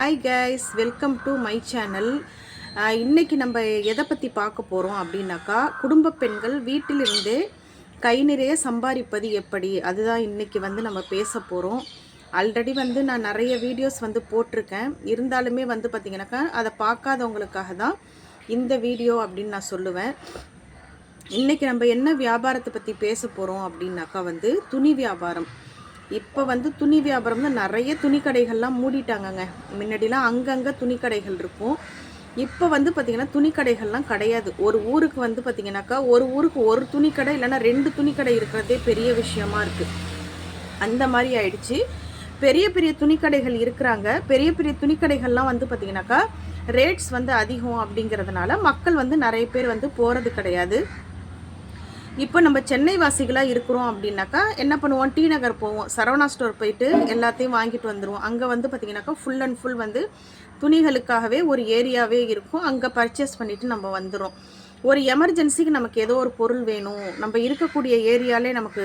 Hi guys welcome to my channel இன்றைக்கி நம்ம எதை பற்றி பார்க்க போகிறோம் அப்படின்னாக்கா குடும்ப பெண்கள் வீட்டிலிருந்தே கை நிறைய சம்பாதிப்பது எப்படி? அதுதான் இன்றைக்கி வந்து நம்ம பேச போகிறோம் ஆல்ரெடி வந்து நான் நிறைய வீடியோஸ் வந்து போட்டிருக்கேன். இருந்தாலுமே வந்து பார்த்திங்கனாக்கா அதை பார்க்காதவங்களுக்காக தான் இந்த வீடியோ அப்படின்னு நான் சொல்லுவேன். இன்றைக்கி நம்ம என்ன வியாபாரத்தை பற்றி பேச போகிறோம் அப்படின்னாக்கா வந்து துணி வியாபாரம். இப்போ வந்து துணி வியாபாரம் தான் நிறைய துணி கடைகள்லாம் மூடிட்டாங்கங்க. முன்னாடிலாம் அங்கங்கே துணி கடைகள் இருக்கும். இப்போ வந்து பார்த்திங்கன்னா துணி கடைகள்லாம் கிடையாது. ஒரு ஊருக்கு வந்து பார்த்திங்கனாக்கா ஒரு ஊருக்கு ஒரு துணி கடை இல்லைன்னா ரெண்டு துணி கடை இருக்கிறதே பெரிய விஷயமா இருக்குது அந்த மாதிரி ஆயிடுச்சு. பெரிய பெரிய துணிக்கடைகள் இருக்கிறாங்க. பெரிய பெரிய துணிக்கடைகள்லாம் வந்து பார்த்திங்கனாக்கா ரேட்ஸ் வந்து அதிகம் அப்படிங்கிறதுனால மக்கள் வந்து நிறைய பேர் வந்து போகிறது கிடையாது. இப்போ நம்ம சென்னை வாசிகளாக இருக்கிறோம் அப்படின்னாக்கா என்ன பண்ணுவோம்? டி நகர் போவோம். சரவணா ஸ்டோர் போயிட்டு எல்லாத்தையும் வாங்கிட்டு வந்துடுவோம் அங்கே வந்து பார்த்திங்கனாக்கா ஃபுல் அண்ட் ஃபுல் வந்து துணிகளுக்காகவே ஒரு ஏரியாவே இருக்கும். அங்கே பர்ச்சேஸ் பண்ணிவிட்டு நம்ம வந்துடும் ஒரு எமர்ஜென்சிக்கு நமக்கு ஏதோ ஒரு பொருள் வேணும். நம்ம இருக்கக்கூடிய ஏரியாலே நமக்கு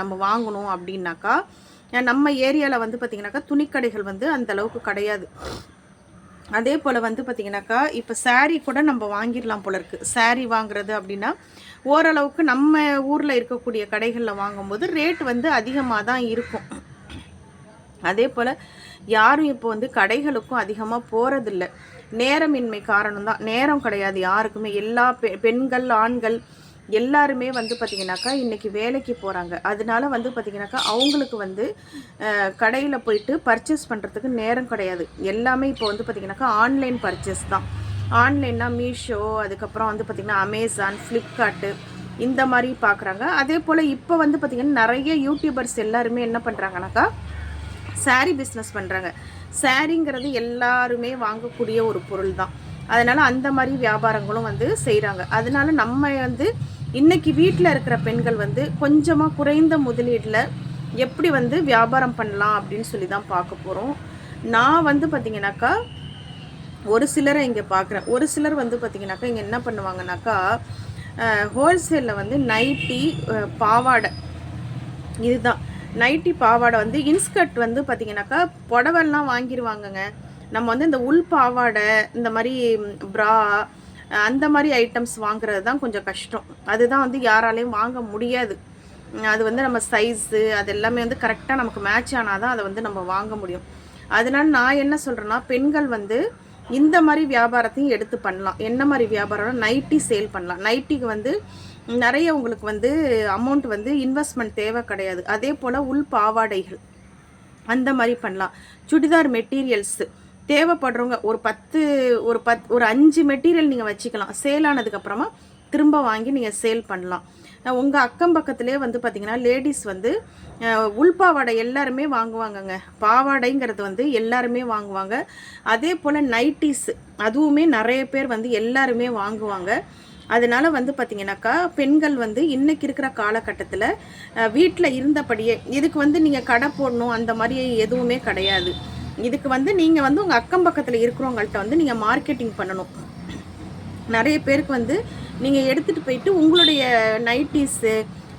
நம்ம வாங்கணும் அப்படின்னாக்கா நம்ம ஏரியாவில் வந்து பார்த்திங்கனாக்கா துணிக்கடைகள் வந்து அந்த அளவுக்கு கிடையாது. அதே போல் வந்து பார்த்திங்கனாக்கா இப்போ சாரீ கூட நம்ம வாங்கிடலாம் போல இருக்குது சாரீ வாங்குறது அப்படின்னா ஓரளவுக்கு நம்ம ஊரில் இருக்கக்கூடிய கடைகளில் வாங்கும்போது ரேட் வந்து அதிகமாக தான் இருக்கும். அதே போல் யாரும் இப்போ வந்து கடைகளுக்கும் அதிகமாக போகிறதில்ல நேரமின்மை காரணம் தான் நேரம் கிடையாது யாருக்குமே. எல்லா பெ பெண்கள் ஆண்கள் எல்லாருமே வந்து பார்த்திங்கனாக்கா இன்றைக்கி வேலைக்கு போகிறாங்க அதனால வந்து பார்த்திங்கனாக்கா அவங்களுக்கு வந்து கடையில் போயிட்டு பர்ச்சேஸ் பண்ணுறதுக்கு நேரம் கிடையாது. எல்லாமே இப்போ வந்து பார்த்திங்கனாக்கா ஆன்லைன் பர்ச்சேஸ் தான். ஆன்லைன்னா மீஷோ அதுக்கப்புறம் வந்து பார்த்திங்கன்னா அமேசான் ஃப்ளிப்கார்ட்டு இந்த மாதிரி பார்க்குறாங்க அதே போல் இப்போ வந்து பார்த்திங்கன்னா நிறைய யூடியூபர்ஸ் எல்லாருமே என்ன பண்ணுறாங்கனாக்கா சாரீ பிஸ்னஸ் பண்ணுறாங்க சாரீங்கிறது எல்லாருமே வாங்கக்கூடிய ஒரு பொருள் தான் அதனால் அந்த மாதிரி வியாபாரங்களும் வந்து செய்கிறாங்க அதனால நம்ம வந்து இன்றைக்கி வீட்டில் இருக்கிற பெண்கள் வந்து கொஞ்சமாக குறைந்த முதலீட்டில் எப்படி வந்து வியாபாரம் பண்ணலாம் அப்படின்னு சொல்லி தான் பார்க்க போகிறோம் நான் வந்து பார்த்திங்கனாக்கா ஒரு சிலரை இங்கே பார்க்குறேன் ஒரு சிலர் வந்து பார்த்தீங்கன்னாக்கா இங்கே என்ன பண்ணுவாங்கனாக்கா ஹோல்சேலில் வந்து நைட்டி பாவாடை. இதுதான். நைட்டி பாவாடை வந்து இன்ஸ்கர்ட் வந்து பார்த்தீங்கன்னாக்கா புடவெல்லாம் வாங்கிடுவாங்கங்க நம்ம வந்து இந்த உள் பாவாடை இந்த மாதிரி ப்ரா அந்த மாதிரி ஐட்டம்ஸ் வாங்குறது தான் கொஞ்சம் கஷ்டம். அதுதான் வந்து யாராலையும் வாங்க முடியாது. அது வந்து நம்ம சைஸு அது எல்லாமே வந்து கரெக்டாக நமக்கு மேட்ச் ஆனால் தான் அதை வந்து நம்ம வாங்க முடியும். அதனால நான் என்ன சொல்கிறேன்னா பெண்கள் வந்து இந்த மாதிரி வியாபாரத்தையும் எடுத்து பண்ணலாம். என்ன மாதிரி வியாபாரம் நைட்டி சேல் பண்ணலாம். நைட்டிக்கு வந்து நிறைய உங்களுக்கு வந்து அமௌண்ட் வந்து இன்வெஸ்ட்மெண்ட் தேவை கிடையாது. அதே போல் உள் பாவாடைகள். அந்த மாதிரி பண்ணலாம். சுடிதார் மெட்டீரியல்ஸு தேவைப்படுறவங்க ஒரு பத்து ஒரு பத் ஒரு அஞ்சு மெட்டீரியல் நீங்கள் வச்சுக்கலாம். சேல் ஆனதுக்கப்புறமா திரும்ப வாங்கி நீங்கள் சேல் பண்ணலாம். உங்கள் அக்கம் பக்கத்துலேயே வந்து பார்த்திங்கன்னா லேடிஸ் வந்து உள்பாவாடை எல்லாருமே வாங்குவாங்கங்க. பாவாடைங்கிறது வந்து எல்லாருமே வாங்குவாங்க. அதே போல் நைட்டிஸ் அதுவுமே நிறைய பேர் வந்து எல்லாருமே வாங்குவாங்க. அதனால் வந்து பார்த்திங்கனாக்கா பெண்கள் வந்து இன்னைக்கு இருக்கிற காலகட்டத்தில் வீட்டில் இருந்தபடியே இதுக்கு வந்து நீங்கள் கடை போடணும் அந்த மாதிரி எதுவுமே கிடையாது. இதுக்கு வந்து நீங்கள் வந்து உங்கள் அக்கம் பக்கத்தில் இருக்கிறவங்கள்ட்ட வந்து நீங்கள் மார்க்கெட்டிங் பண்ணணும். நிறைய பேருக்கு வந்து நீங்கள் எடுத்துகிட்டு போயிட்டு உங்களுடைய நைட்டிஸு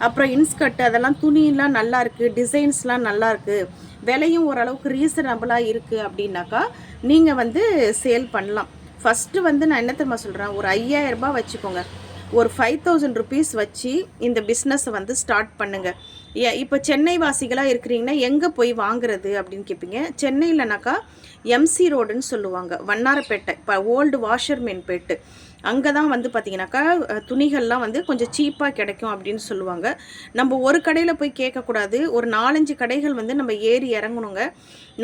அப்புறம் இன்ஸ்கர்ட் அதெல்லாம் துணியெலாம் நல்லா இருக்குது டிசைன்ஸ்லாம் நல்லா இருக்குது விலையும் ஓரளவுக்கு ரீசனபிளாக இருக்குது அப்படின்னாக்கா நீங்கள் வந்து சேல் பண்ணலாம். ஃபஸ்ட்டு வந்து நான் என்ன தெரியுமா சொல்கிறேன் ஒரு ஐயாயிரரூபா வச்சுக்கோங்க. ஒரு ஃபைவ் தௌசண்ட் ருபீஸ் வச்சு இந்த பிஸ்னஸை வந்து ஸ்டார்ட் பண்ணுங்கள் ஏ இப்போ சென்னை வாசிகளாக இருக்கிறீங்கன்னா எங்கே போய் வாங்குறது அப்படின்னு கேட்பீங்க சென்னையிலனாக்கா எம்சி ரோடுன்னு சொல்லுவாங்க. வண்ணாரப்பேட்டை இப்போ ஓல்டு வாஷர்மேன்பேட்டு அங்கே தான் வந்து பார்த்தீங்கன்னாக்கா துணிகள்லாம் வந்து கொஞ்சம் சீப்பாக கிடைக்கும் அப்படின்னு சொல்லுவாங்க. நம்ம ஒரு கடையில் போய் கேட்கக்கூடாது. ஒரு நாலஞ்சு கடைகள் வந்து நம்ம ஏறி இறங்கணுங்க.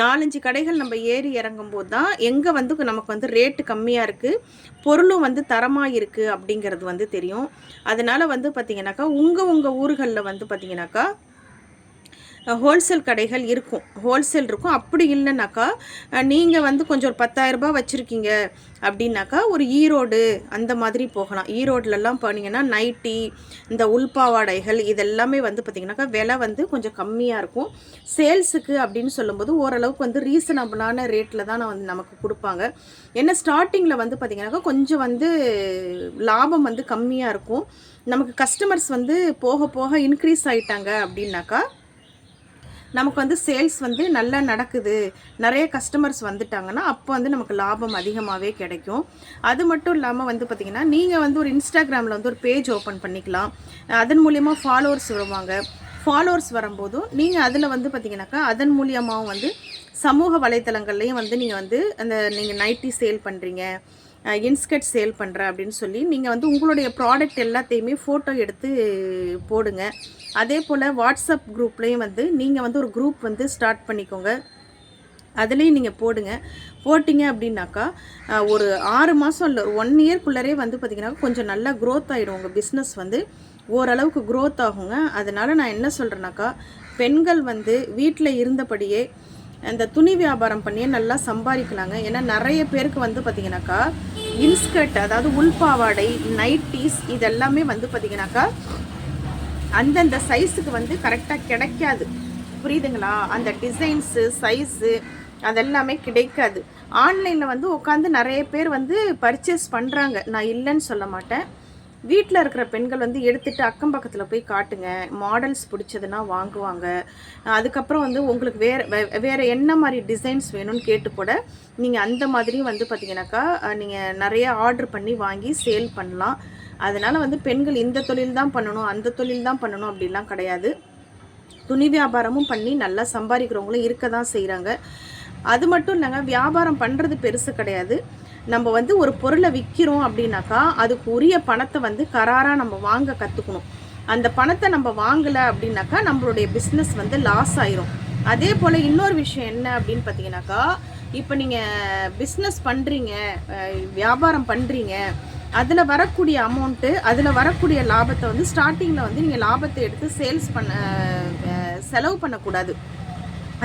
நாலஞ்சு கடைகள் நம்ம ஏறி இறங்கும் போது தான் எங்கே வந்து நமக்கு வந்து ரேட்டு கம்மியாக இருக்குது பொருளும் வந்து தரமாக இருக்குது அப்படிங்கிறது வந்து தெரியும். அதனால் வந்து பார்த்தீங்கன்னாக்கா உங்கள் உங்கள் ஊர்களில் வந்து பார்த்தீங்கன்னாக்கா ஹோல்சேல் கடைகள் இருக்கும். ஹோல்சேல் இருக்கும். அப்படி இல்லைனாக்கா நீங்கள் வந்து கொஞ்சம் ஒரு 10000 ரூபாய் வச்சுருக்கீங்க அப்படின்னாக்கா ஒரு ஈரோடு அந்த மாதிரி போகலாம். ஈரோட்லலாம் போனீங்கன்னா நைட்டி இந்த உள்பாவாடைகள் இதெல்லாமே வந்து பார்த்திங்கனாக்கா விலை வந்து கொஞ்சம் கம்மியாக இருக்கும். சேல்ஸுக்கு அப்படின்னு சொல்லும்போது ஓரளவுக்கு வந்து ரீசனபிளான ரேட்டில் தான் நான் வந்து நமக்கு கொடுப்பாங்க. ஏன்னா ஸ்டார்டிங்கில் வந்து பார்த்திங்கனாக்கா கொஞ்சம் வந்து லாபம் வந்து கம்மியாக இருக்கும். நமக்கு கஸ்டமர்ஸ் வந்து போக போக இன்க்ரீஸ் ஆகிட்டாங்க அப்படின்னாக்கா நமக்கு வந்து சேல்ஸ் வந்து நல்லா நடக்குது. நிறைய கஸ்டமர்ஸ் வந்துட்டாங்கன்னா அப்போ வந்து நமக்கு லாபம் அதிகமாகவே கிடைக்கும். அது மட்டும் இல்லாமல் வந்து பார்த்திங்கன்னா நீங்கள் வந்து ஒரு இன்ஸ்டாகிராமில் வந்து ஒரு பேஜ் ஓப்பன் பண்ணிக்கலாம். அதன் மூலியமா ஃபாலோவர்ஸ் வருவாங்க. ஃபாலோவர்ஸ் வரும்போதும் நீங்கள் அதில் வந்து பார்த்திங்கனாக்கா அதன் மூலியமாகவும் வந்து சமூக வலைத்தளங்கள்லேயும் வந்து நீங்கள் வந்து அந்த நீங்கள் நைட்டி சேல் பண்ணுறீங்க இன்ஸ்கட் சேல் பண்ணுறேன் அப்படின்னு சொல்லி நீங்கள் வந்து உங்களுடைய ப்ராடக்ட் எல்லாத்தையுமே ஃபோட்டோ எடுத்து போடுங்க. அதே போல் வாட்ஸ்அப் குரூப்லேயும் வந்து நீங்கள் வந்து ஒரு குரூப் வந்து ஸ்டார்ட் பண்ணிக்கோங்க. அதுலேயும் நீங்கள் போடுங்க. போட்டிங்க அப்படின்னாக்கா ஒரு ஆறு மாதம் இல்லை ஒன் இயர்க்குள்ளரே வந்து பார்த்திங்கன்னா கொஞ்சம் நல்லா க்ரோத் ஆகிடும் உங்கள் பிஸ்னஸ் வந்து. ஓரளவுக்கு க்ரோத் ஆகுங்க. அதனால் நான் என்ன சொல்கிறேன்னாக்கா பெண்கள் வந்து வீட்டில் இருந்தபடியே அந்த துணி வியாபாரம் பண்ணியே நல்லா சம்பாதிக்கலாங்க. ஏன்னா நிறைய பேருக்கு வந்து பார்த்திங்கனாக்கா இன்ஸ்கர்ட் அதாவது உள்பாவாடை நைட்டிஸ் இதெல்லாமே வந்து பார்த்திங்கனாக்கா அந்தந்த சைஸுக்கு வந்து கரெக்டாக கிடைக்காது. புரியுதுங்களா? அந்த டிசைன்ஸு சைஸு அதெல்லாமே கிடைக்காது. ஆன்லைனில் வந்து உட்காந்து நிறைய பேர் வந்து பர்ச்சேஸ் பண்ணுறாங்க நான் இல்லைன்னு சொல்ல மாட்டேன். வீட்டில் இருக்கிற பெண்கள் வந்து எடுத்துகிட்டு அக்கம் பக்கத்தில் போய் காட்டுங்க. மாடல்ஸ் பிடிச்சதுன்னா வாங்குவாங்க. அதுக்கப்புறம் வந்து உங்களுக்கு வேறு வேறு என்ன மாதிரி டிசைன்ஸ் வேணும்னு கேட்டு கூட நீங்கள் அந்த மாதிரியும் வந்து பார்த்தீங்கன்னாக்கா நீங்கள் நிறைய ஆர்டர் பண்ணி வாங்கி சேல் பண்ணலாம். அதனால் வந்து பெண்கள் இந்த தொழில் தான் பண்ணணும் அந்த தொழில் தான் பண்ணணும் அப்படிலாம் கிடையாது. துணி வியாபாரமும் பண்ணி நல்லா சம்பாதிக்கிறவங்களும் இருக்க தான் செய்கிறாங்க அது மட்டும் இல்லைங்க வியாபாரம் பண்ணுறது பெருசு கிடையாது. நம்ம வந்து ஒரு பொருளை விற்கிறோம் அப்படின்னாக்கா அதுக்கு உரிய பணத்தை வந்து கராராக நம்ம வாங்க கற்றுக்கணும் அந்த பணத்தை நம்ம வாங்கலை அப்படின்னாக்கா நம்மளுடைய பிஸ்னஸ் வந்து லாஸ் ஆயிரும். அதே போல் இன்னொரு விஷயம் என்ன அப்படின்னு பார்த்தீங்கன்னாக்கா இப்போ நீங்கள் பிஸ்னஸ் பண்ணுறீங்க வியாபாரம் பண்ணுறீங்க அதில் வரக்கூடிய அமௌண்ட்டு அதில் வரக்கூடிய லாபத்தை வந்து ஸ்டார்டிங்கில் வந்து நீங்கள் லாபத்தை எடுத்து சேல்ஸ் பண்ண செலவு பண்ணக்கூடாது.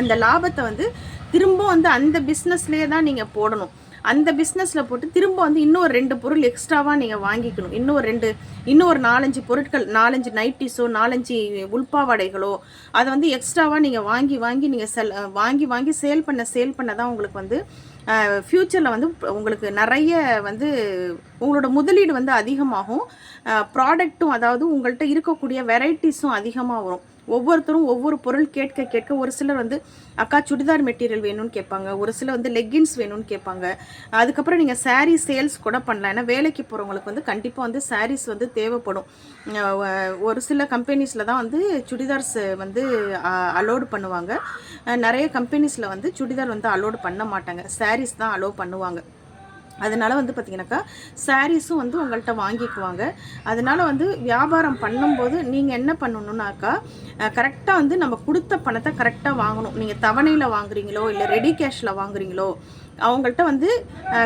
அந்த லாபத்தை வந்து திரும்ப வந்து அந்த பிஸ்னஸ்லேயே தான் நீங்கள் போடணும். அந்த பிஸ்னஸில் போட்டு திரும்ப வந்து இன்னொரு ரெண்டு பொருள் எக்ஸ்ட்ராவாக நீங்கள் வாங்கிக்கணும். இன்னொரு ரெண்டு இன்னும் ஒரு நாலஞ்சு பொருட்கள் நாலஞ்சு நைட்டிஸோ நாலஞ்சு உள்பாவாடைகளோ அதை வந்து எக்ஸ்ட்ராவாக நீங்கள் வாங்கி வாங்கி நீங்கள் செல் வாங்கி வாங்கி சேல் பண்ண சேல் பண்ண தான் உங்களுக்கு வந்து ஃப்யூச்சரில் வந்து உங்களுக்கு நிறைய வந்து உங்களோட முதலீடு வந்து அதிகமாகும். ப்ராடக்ட்டும் அதாவது உங்கள்கிட்ட இருக்கக்கூடிய வெரைட்டிஸும் அதிகமாக வரும். ஒவ்வொருத்தரும் ஒவ்வொரு பொருள் கேட்க கேட்க ஒரு சிலர் வந்து அக்கா சுடிதார் மெட்டீரியல் வேணும்னு கேட்பாங்க. ஒரு சிலர் வந்து லெக்கின்ஸ் வேணும்னு கேட்பாங்க. அதுக்கப்புறம் நீங்கள் சாரீ சேல்ஸ் கூட பண்ணலாம். ஏன்னா வேலைக்கு போகிறவங்களுக்கு வந்து கண்டிப்பாக வந்து சாரீஸ் வந்து தேவைப்படும். ஒரு சில கம்பெனிஸில் தான் வந்து சுடிதார்ஸ் வந்து அலோடு பண்ணுவாங்க. நிறைய கம்பெனிஸில் வந்து சுடிதார் வந்து அலோடு பண்ண மாட்டாங்க. சாரீஸ் தான் அலோவ் பண்ணுவாங்க. அதனால வந்து பார்த்தீங்கன்னாக்கா சாரீஸும் வந்து உங்கள்கிட்ட வாங்கிக்குவாங்க. அதனால வந்து வியாபாரம் பண்ணும்போது நீங்கள் என்ன பண்ணணுன்னாக்கா கரெக்டாக வந்து நம்ம கொடுத்த பணத்தை கரெக்டாக வாங்கணும். நீங்கள் தவணையில் வாங்குறீங்களோ இல்லை ரெடி கேஷில் வாங்குறீங்களோ அவங்கள்ட்ட வந்து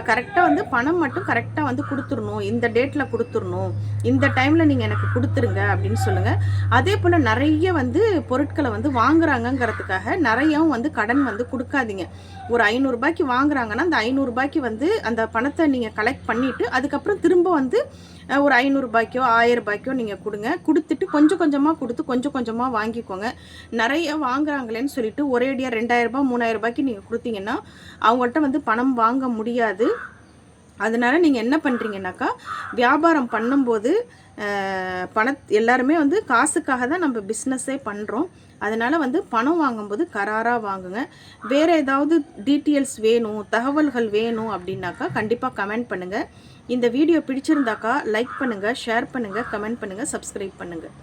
கரெக்டாக வந்து பணம் மட்டும் கரெக்டாக வந்து கொடுத்துடணும். இந்த டேட்டில் கொடுத்துடணும். இந்த டைமில் நீங்கள் எனக்கு கொடுத்துருங்க அப்படின்னு சொல்லுங்கள் அதே போல் நிறைய வந்து பொருட்களை வந்து வாங்குறாங்கங்கிறதுக்காக நிறையவும் வந்து கடன் வந்து கொடுக்காதீங்க. ஒரு ஐநூறுரூபாய்க்கு வாங்குறாங்கன்னா அந்த ஐநூறுரூபாய்க்கு வந்து அந்த பணத்தை நீங்கள் கலெக்ட் பண்ணிவிட்டு அதுக்கப்புறம் திரும்ப வந்து ஒரு ஐநூறுரூபாய்க்கோ ஆயிரம் ரூபாய்க்கோ நீங்கள் கொடுங்க. கொடுத்துட்டு கொஞ்சம் கொஞ்சமாக கொடுத்து கொஞ்சம் கொஞ்சமாக வாங்கிக்கோங்க. நிறைய வாங்குறாங்களேன்னு சொல்லிட்டு ஒரேடியாக ரெண்டாயிரம் ரூபாய் மூணாயிரம் ரூபாய்க்கு நீங்கள் கொடுத்தீங்கன்னா அவங்கள்ட்ட வந்து பணம் வாங்க முடியாது. அதனால நீங்கள் என்ன பண்ணுறீங்கன்னாக்கா வியாபாரம் பண்ணும்போது பண எல்லாருமே வந்து காசுக்காக தான் நம்ம பிஸ்னஸே பண்ணுறோம் அதனால் வந்து பணம் வாங்கும்போது கராராக வாங்குங்க. வேறு ஏதாவது டீட்டெயில்ஸ் வேணும் தகவல்கள் வேணும் அப்படின்னாக்கா கண்டிப்பாக கமெண்ட் பண்ணுங்கள் இந்த வீடியோ பிடிச்சிருந்தாக்கா லைக் பண்ணுங்கள் ஷேர் பண்ணுங்கள் கமெண்ட் பண்ணுங்கள் சப்ஸ்கிரைப் பண்ணுங்கள்